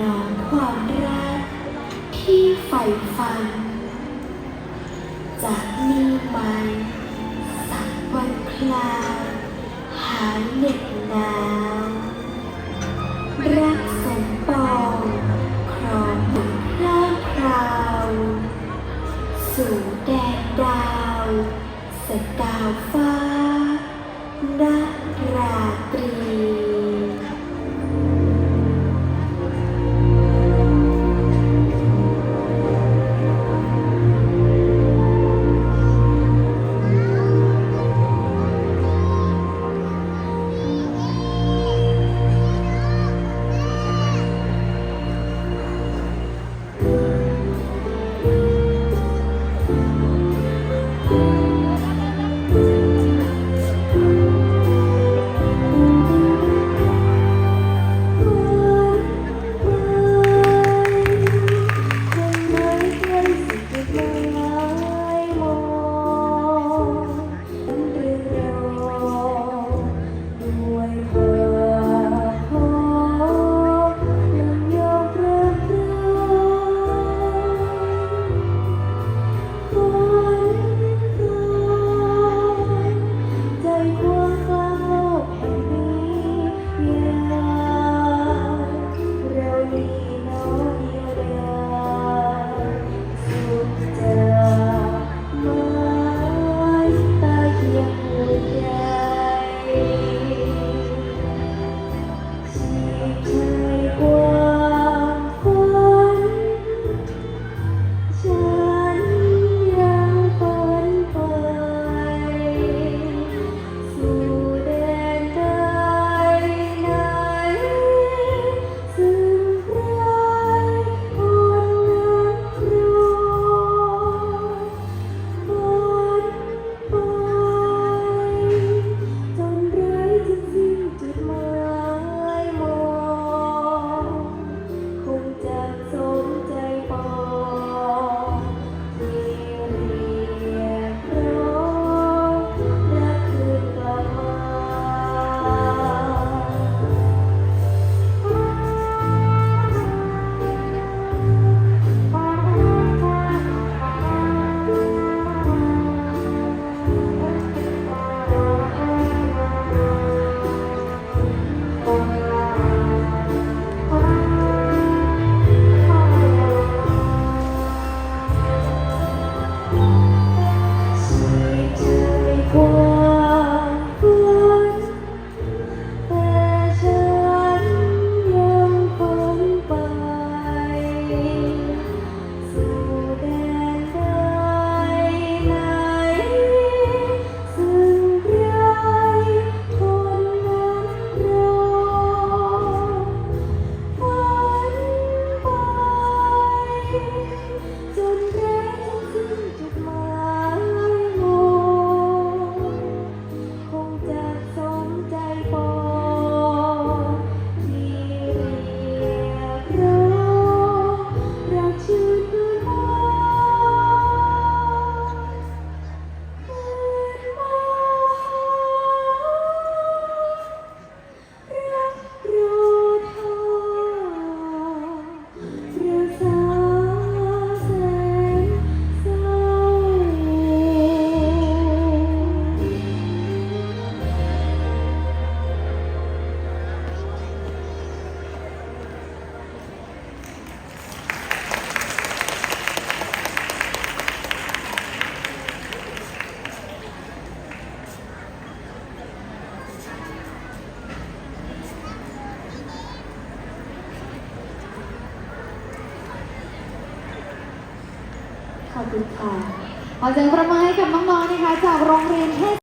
น้อำความรักที่ใฝ่ฝันจากนี้ไปสักวันคลาหาเหน็ดนาวรักสมปองครองบุญเล่าคราวสู่แดนดาวสกาวฟ้าได้ อบคุณค่ะขอเสียงประมือให้กับน้องๆนะคะจากโรงเรียนเทศ